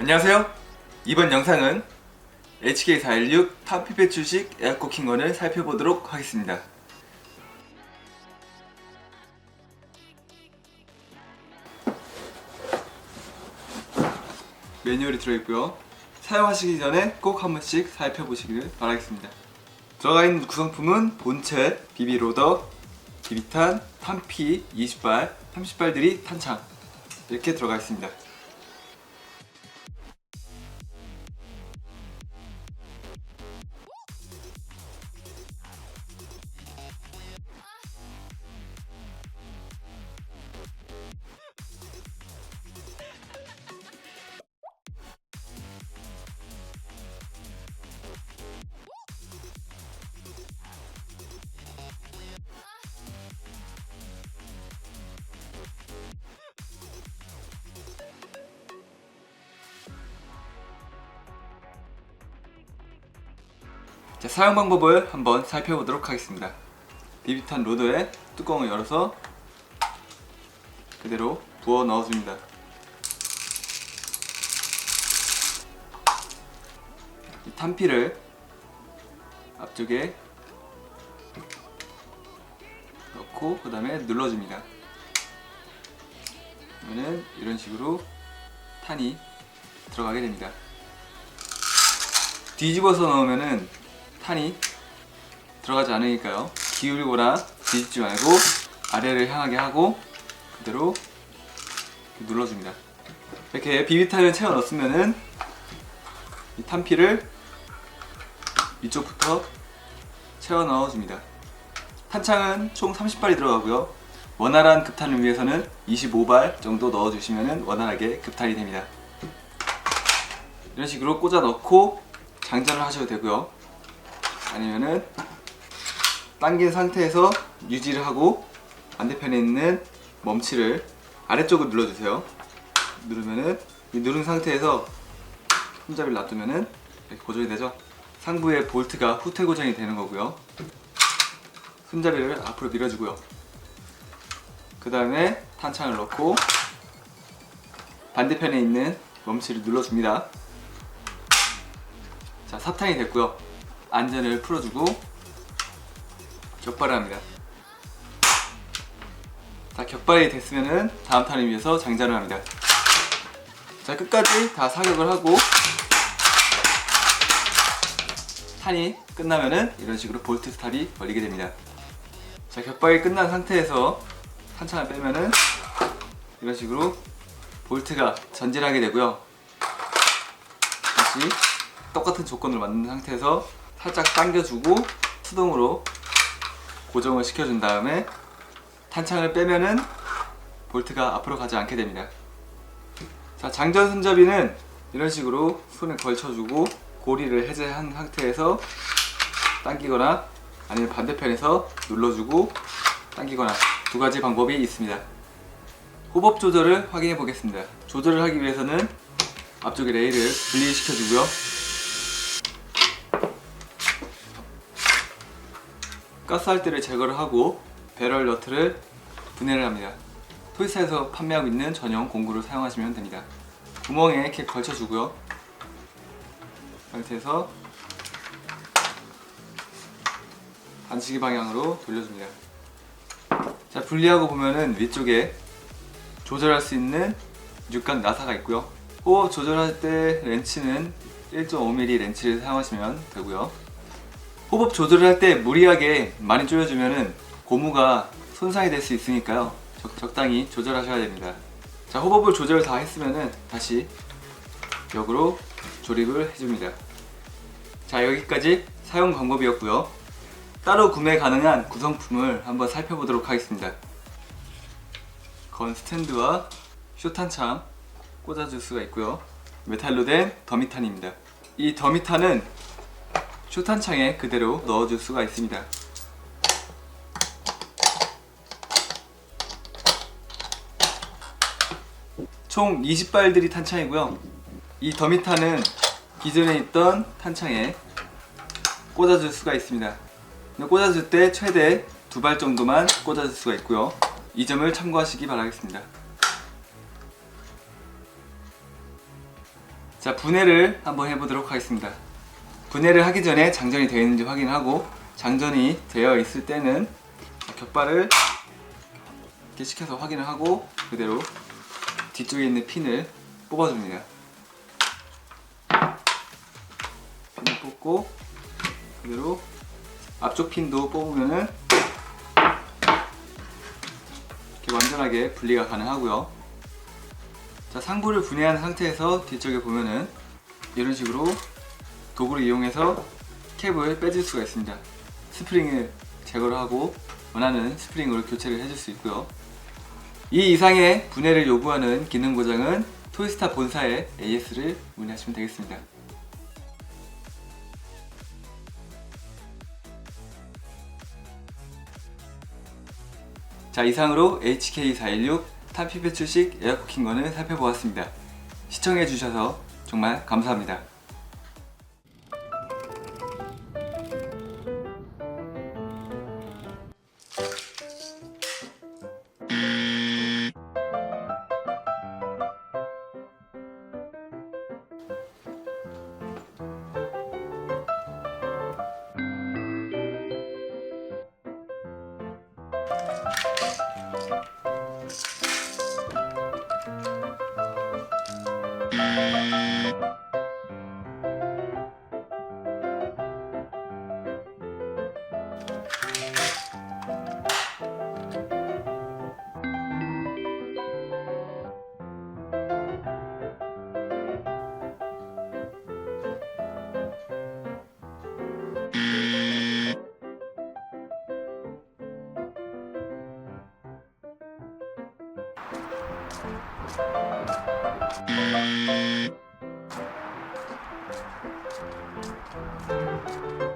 안녕하세요. 이번 영상은 HK416 탑피펫 주식 에어쿠킹건을 살펴보도록 하겠습니다. 매뉴얼이 들어있고요. 사용하시기 전에 꼭 한 번씩 살펴보시기를 바라겠습니다. 들어가 있는 구성품은 본체, 비비로더, 비비탄, 탄피 20발, 30발들이 탄창 이렇게 들어가 있습니다. 자, 사용 방법을 한번 살펴보도록 하겠습니다. 비비탄 로더에 뚜껑을 열어서 그대로 부어 넣어줍니다. 이 탄피를 앞쪽에 넣고 그 다음에 눌러줍니다. 그러면 이런 식으로 탄이 들어가게 됩니다. 뒤집어서 넣으면은 탄이 들어가지 않으니까요. 기울거나 뒤집지 말고 아래를 향하게 하고 그대로 눌러줍니다. 이렇게 비비탄을 채워 넣었으면은 이 탄피를 이쪽부터 채워 넣어줍니다. 탄창은 총 30발이 들어가고요. 원활한 급탄을 위해서는 25발 정도 넣어주시면 원활하게 급탄이 됩니다. 이런 식으로 꽂아 넣고 장전을 하셔도 되고요. 아니면은 당긴 상태에서 유지를 하고 반대편에 있는 멈치를 아래쪽으로 눌러주세요. 누르면은 이 누른 상태에서 손잡이를 놔두면은 이렇게 고정이 되죠. 상부에 볼트가 후퇴 고정이 되는 거고요. 손잡이를 앞으로 밀어주고요. 그 다음에 탄창을 넣고 반대편에 있는 멈치를 눌러줍니다. 자, 사탕이 됐고요. 안전을 풀어주고 격발을 합니다. 자, 격발이 됐으면은 다음 탄을 위해서 장전을 합니다. 자, 끝까지 다 사격을 하고 탄이 끝나면은 이런 식으로 볼트 스탑이 걸리게 됩니다. 자, 격발이 끝난 상태에서 탄창을 빼면은 이런 식으로 볼트가 전진하게 되고요. 다시 똑같은 조건을 만든 상태에서 살짝 당겨주고 수동으로 고정을 시켜준 다음에 탄창을 빼면은 볼트가 앞으로 가지 않게 됩니다. 자, 장전 손잡이는 이런 식으로 손에 걸쳐주고 고리를 해제한 상태에서 당기거나 아니면 반대편에서 눌러주고 당기거나 두 가지 방법이 있습니다. 호법 조절을 확인해 보겠습니다. 조절을 하기 위해서는 앞쪽에 레일을 분리시켜 주고요. 가스할때를 제거를 하고 배럴 너트를 분해를 합니다. 토이스에서 판매하고 있는 전용 공구를 사용하시면 됩니다. 구멍에 이렇게 걸쳐주고요. 상태에서 반시기 방향으로 돌려줍니다. 자 분리하고 보면은 위쪽에 조절할 수 있는 육각 나사가 있고요. 호흡 조절할 때 렌치는 1.5mm 렌치를 사용하시면 되고요. 호흡 조절을 할 때 무리하게 많이 조여주면은 고무가 손상이 될 수 있으니까요. 적, 적당히 조절하셔야 됩니다. 자, 호흡을 조절 다 했으면은 다시 역으로 조립을 해줍니다. 자, 여기까지 사용 방법이었고요. 따로 구매 가능한 구성품을 한번 살펴보도록 하겠습니다. 건 스탠드와 쇼탄창 꽂아줄 수가 있고요. 메탈로 된 더미탄입니다. 이 더미탄은 쇼탄창에 그대로 넣어줄 수가 있습니다. 총 20발들이 탄창이고요. 이 더미탄은 기존에 있던 탄창에 꽂아줄 수가 있습니다. 꽂아줄 때 최대 두 발 정도만 꽂아줄 수가 있고요. 이 점을 참고하시기 바라겠습니다. 자 분해를 한번 해보도록 하겠습니다. 분해를 하기 전에 장전이 되어 있는지 확인하고 장전이 되어 있을 때는 격발을 이렇게 시켜서 확인을 하고 그대로 뒤쪽에 있는 핀을 뽑아줍니다. 핀을 뽑고 그대로 앞쪽 핀도 뽑으면은 이렇게 완전하게 분리가 가능하고요. 자 상부를 분해한 상태에서 뒤쪽에 보면은 이런 식으로 도구를 이용해서 캡을 빼줄 수가 있습니다. 스프링을 제거를 하고 원하는 스프링으로 교체를 해줄 수 있고요. 이 이상의 분해를 요구하는 기능 고장은 토이스타 본사의 AS를 문의하시면 되겠습니다. 자 이상으로 HK416 탄피 배출식 에어쿠킹건을 살펴보았습니다. 시청해주셔서 정말 감사합니다. you Thank you.